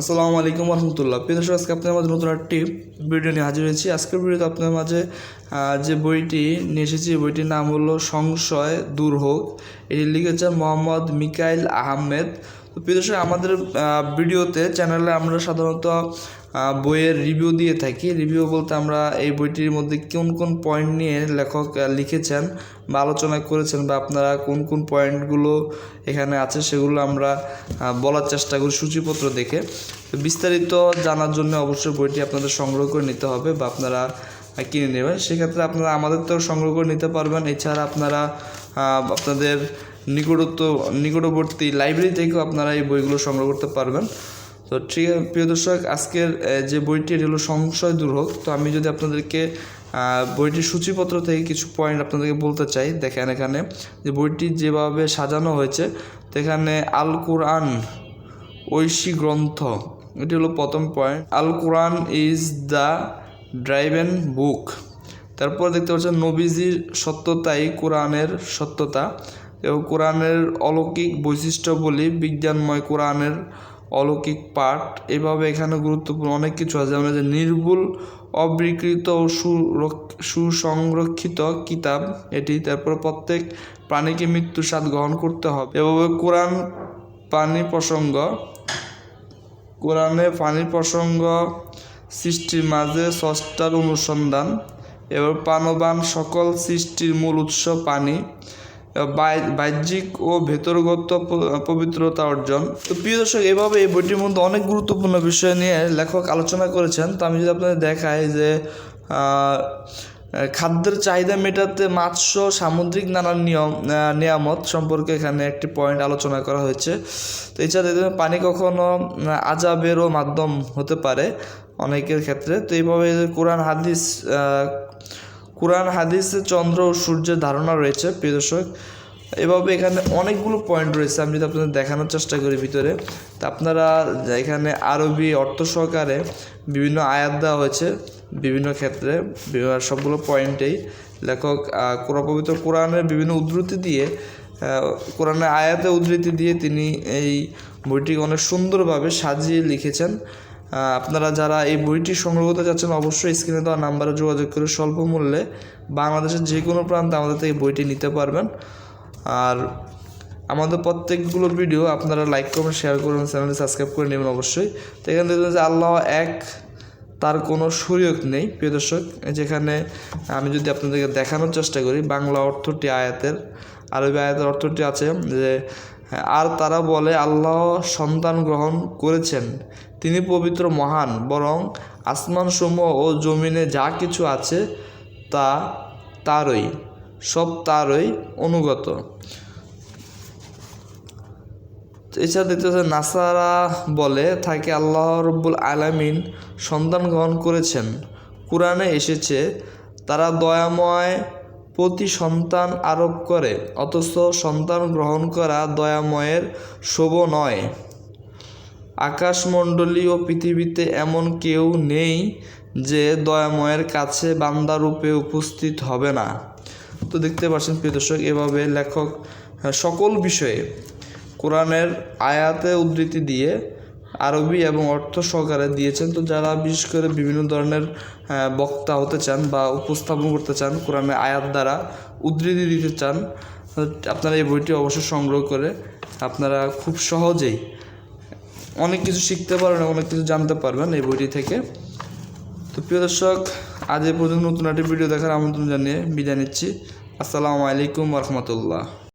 আসসালামু আলাইকুম রহমতুল্লাহ প্রিয় দর্শক, আজকে আপনার মাঝে নতুন একটি ভিডিও নিয়ে হাজির হয়েছি। আজকের ভিডিওতে আপনার মাঝে যে বইটি নিয়ে এসেছি, বইটির নাম হলো সংশয় দূর হোক। এটি লিখেছেন মোহাম্মদ মিকাইল আহমেদ। তো প্রিয় দর্শক, আমাদের ভিডিওতে চ্যানেলে আমরা সাধারণত বইয়ের রিভিউ দিয়ে থাকি। রিভিউ বলতে আমরা এই বইটির মধ্যে কোন কোন পয়েন্ট নিয়ে লেখক লিখেছেন বা আলোচনা করেছেন বা আপনারা কোন কোন পয়েন্টগুলো এখানে আছে সেগুলো আমরা বলার চেষ্টা করি সূচিপত্র দেখে। তো বিস্তারিত জানার জন্য অবশ্যই বইটি আপনাদের সংগ্রহ করে নিতে হবে বা আপনারা কিনে নেবেন। সেক্ষেত্রে আপনারা আমাদের তো সংগ্রহ করে নিতে পারবেন। এছাড়া আপনারা আপনাদের নিকটত্ব, নিকটবর্তী লাইব্রেরি থেকেও আপনারা এই বইগুলো সংগ্রহ করতে পারবেন। তো ঠিক আছে, প্রিয় দর্শক, আজকের যে বইটি, এটি হলো সংশয় দূর হোক। তো আমি যদি আপনাদেরকে বইটির সূচিপত্র থেকে কিছু পয়েন্ট আপনাদেরকে বলতে চাই, দেখেন এখানে, যে বইটি যেভাবে সাজানো হয়েছে, তো এখানে আল কোরআন, ঐশী গ্রন্থ, এটি হলো প্রথম point Al Quran is the driven book. তারপর দেখতে পাচ্ছেন, নবীজির সত্যতাই কোরআনের সত্যতা। এবং কোরআনের অলৌকিক বৈশিষ্ট্যবলী বিজ্ঞানময় কোরআনের অলৌকিক পাঠ। এভাবে এখানে গুরুত্বপূর্ণ অনেক কিছু আছে। যেমন যে নির্ভুল, অবিকৃত ও সুরক- সুসংরক্ষিত কিতাব, এটি তারপর প্রত্যেক প্রাণীকে মৃত্যুর স্বাদ গ্রহণ করতে হবে। এভাবে কোরআন পানি প্রসঙ্গ, কোরআনে পানি প্রসঙ্গ সৃষ্টির মাঝে স্রষ্টার অনুসন্ধান এবার পানবান সকল সৃষ্টির মূল উৎস পানি বাহ্যিক ও ভেতরগত পবিত্রতা অর্জন। তো প্রিয় দর্শক, এভাবে এই বইটির মধ্যে অনেক গুরুত্বপূর্ণ বিষয় নিয়ে লেখক আলোচনা করেছেন। তো আমি যদি আপনাদের দেখাই যে খাদ্যের চাহিদা মেটাতে মাৎস্য, সামুদ্রিক নানান নিয়ম নিয়ামত সম্পর্কে এখানে একটি পয়েন্ট আলোচনা করা হয়েছে। তো এছাড়া পানি কখনো আজাবেরও মাধ্যম হতে পারে অনেকের ক্ষেত্রে। তো এইভাবে কোরআন, হাদিস কোরআন, হাদিসে চন্দ্র ও সূর্যের ধারণা রয়েছে, প্রিয় দর্শক। এভাবে এখানে অনেকগুলো পয়েন্ট রয়েছে, আমি যদি আপনাদের দেখানোর চেষ্টা করি ভিতরে। তা আপনারা এখানে আরবি অর্থ সহকারে বিভিন্ন আয়াত দেওয়া হয়েছে, বিভিন্ন ক্ষেত্রে। সবগুলো পয়েন্টেই লেখক পবিত্র কোরআনের বিভিন্ন উদ্ধৃতি দিয়ে কোরআনের আয়াতে উদ্ধৃতি দিয়ে তিনি এই বইটি অনেক সুন্দরভাবে সাজিয়ে লিখেছেন। আপনারা যারা এই বইটি সংগ্রহ করতে চাচ্ছেন অবশ্যই স্ক্রিনে দেওয়া নাম্বারে যোগাযোগ করে স্বল্প মূল্যে বাংলাদেশের যে কোনো প্রান্তে আমাদের থেকে বইটি নিতে পারবেন। আর আমাদের প্রত্যেকগুলো ভিডিও আপনারা লাইক করবেন শেয়ার করবেন চ্যানেলটি সাবস্ক্রাইব করে নেবেন অবশ্যই। তো এখানে দেখবেন যে আল্লাহ এক, তার কোনো সুযোগ নেই, প্রিয় দর্শক। যেখানে আমি যদি আপনাদেরকে দেখানোর চেষ্টা করি, বাংলা অর্থটি আয়াতের, আরবি আয়াতের অর্থটি আছে যে আর তারা বলে, আল্লাহ সন্তান গ্রহণ করেছেন। তিনি পবিত্র, মহান, বরং আসমানসমূহ ও জমিনে যা কিছু আছে তা তারই, সব তারই অনুগত। এছাড়া দেখতে নাসারা বলে, থাকে, আল্লাহ রব্বুল আলামিন সন্তান গ্রহণ করেছেন। কোরআনে এসেছে, তারা দয়াময় প্রতি সন্তান আরোপ করে, অথচ সন্তান গ্রহণ করা দয়াময়ের শোভ নয়। আকাশমণ্ডলী ও পৃথিবীতে এমন কেউ নেই যে দয়াময়ের কাছে বান্দারূপে উপস্থিত হবে না। তো দেখতে পাচ্ছেন প্রিয় দর্শক, এভাবে লেখক সকল বিষয়ে কোরআনের আয়াতে উদ্ধৃতি দিয়ে আরবি এবং অর্থ সহকারে দিয়েছেন। তো যারা বিশেষ করে বিভিন্ন ধরনের বক্তা হতে চান বা উপস্থাপন করতে চান কোরআনের আয়াত দ্বারা উদ্ধৃতি দিতে চান, আপনারা এই বইটি অবশ্যই সংগ্রহ করে আপনারা খুব সহজেই অনেক কিছু শিখতে পারবেন, অনেক কিছু জানতে পারবেন এই বইটি থেকে। তো প্রিয় দর্শক, আজ এ পর্যন্ত নতুন একটি ভিডিও দেখার আমন্ত্রণ জানিয়ে বিদায় নিচ্ছি। আসসালামু আলাইকুম রহমতুল্লাহ।